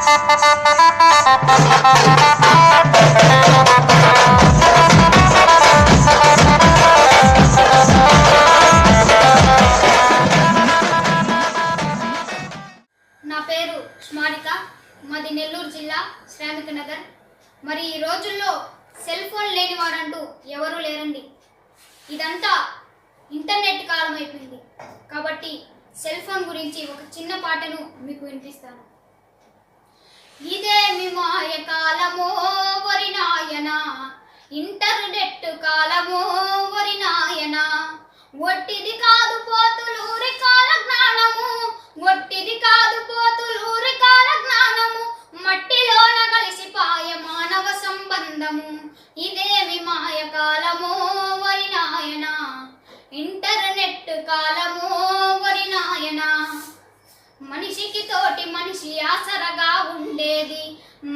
నా పేరు స్మారిక. మాది నెల్లూరు జిల్లా శ్రామిక నగర్. మరి ఈ రోజుల్లో సెల్ ఫోన్ లేని వారంటూ ఎవరూ లేరండి. ఇదంతా ఇంటర్నెట్ కాలం అయిపోయింది కాబట్టి సెల్ ఫోన్ గురించి ఒక చిన్న పాటను మీకు వినిపిస్తాను. ఇదేమి మాయ కాలమో వరి నాయన. ఇంటర్నెట్ కాలమో వరి నాయన. ఒట్టిది కాదు పోతులు రికాల జ్ఞానము ఒట్టిది కాదు పోతులు రికాల జ్ఞానము మట్టిలోన కలిసిపాయ మానవ సంబంధము. ఇదేమి మాయ కాలమో వరి నాయన. ఇంటర్నెట్ కాలమో వరి నాయన. మనిషికి తోటి మనిషి ఆశ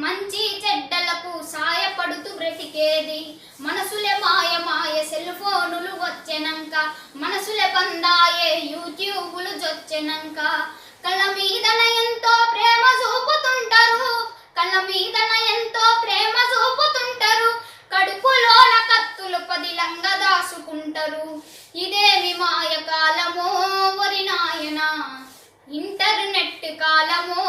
మంచి చెడ్డలకు సాయపడుతూ బ్రతికేది. మనసులే మాయ మాయ సెల్ ఫోనులు వచ్చెనంక మనసులే బందాయే యూట్యూబులు జొచ్చెనంక. కళ్ళ మీదన ఎంతో ప్రేమ చూపుతుంటారు కళ్ళ మీదన ఎంతో ప్రేమ చూపుతుంటారు. కడుపులోన కత్తులు పదిలంగా దాసుకుంటారు ఇదేమి మాయ కాలమో వరి నాయనా. ఇంటర్నెట్ కాలమో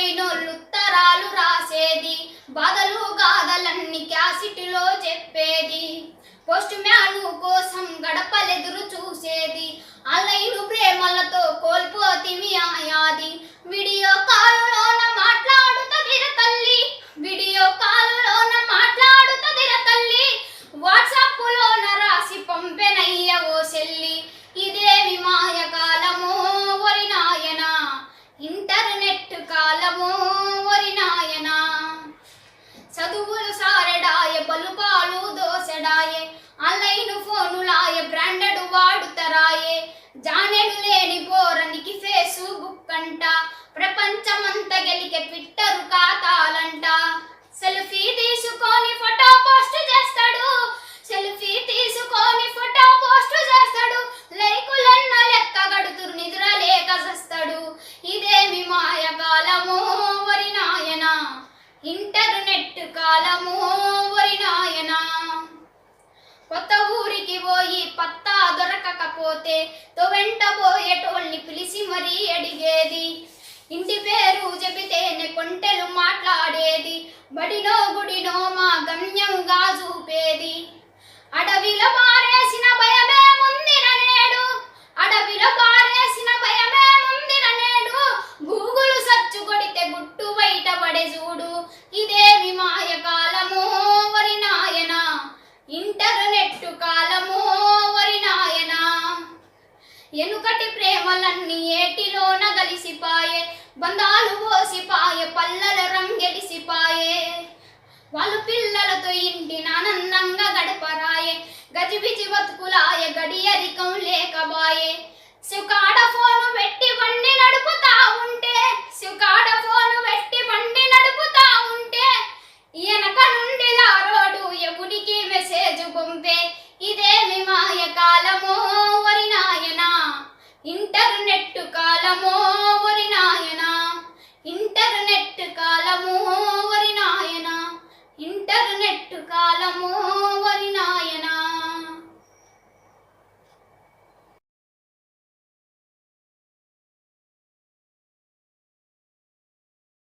పోయినోళ్ళు ఉత్తరాలు రాసేది బాధలు గాథలన్నీ క్యాసిటీలో చెప్పేది. పోస్ట్ మ్యాన్ కోసం గడపలెదురు చూసేది. అలైను ప్రేమలతో కోల్పోతివి ఆయాది. ఫేస్బుక్ అంట ప్రపంచమంతా గెలికే ట్విట్టర్ ఖాతాలంట. సెల్ఫీ తీసుకొని ఫోటో పోస్ట్ చేస్తాడు. సెల్ఫీ తీసుకొని ఫోటో పోస్ట్ చేస్తాడు. లైకులన్న లెక్క గడుతురు నిద్ర లేక చేస్తాడు. ఇదేమి మాయ కాలము వరి నాయనా. ఇంటర్నెట్ కాలము దొరకకపోతే తో వెంట పోయేటోళ్ళని పిలిచి మరీ అడిగేది. ఇంటి పేరు చెబితేనే కొంటెలు మాట్లాడేది. బడిలో గుడిలో మా గమ్యంగా చూపేది. అడవిలో రంగెడిసిపాయే బంధాలు ఓసిపాయే పల్లెల రంగెడిసిపాయే వాళ్ళు పిల్లలతో ఇంటిని ఆనందంగా గడపరాయే గజిబిజి బతుకులాయే గడియరికం లేకబాయే. సుఖాడ ఫోను పెట్టి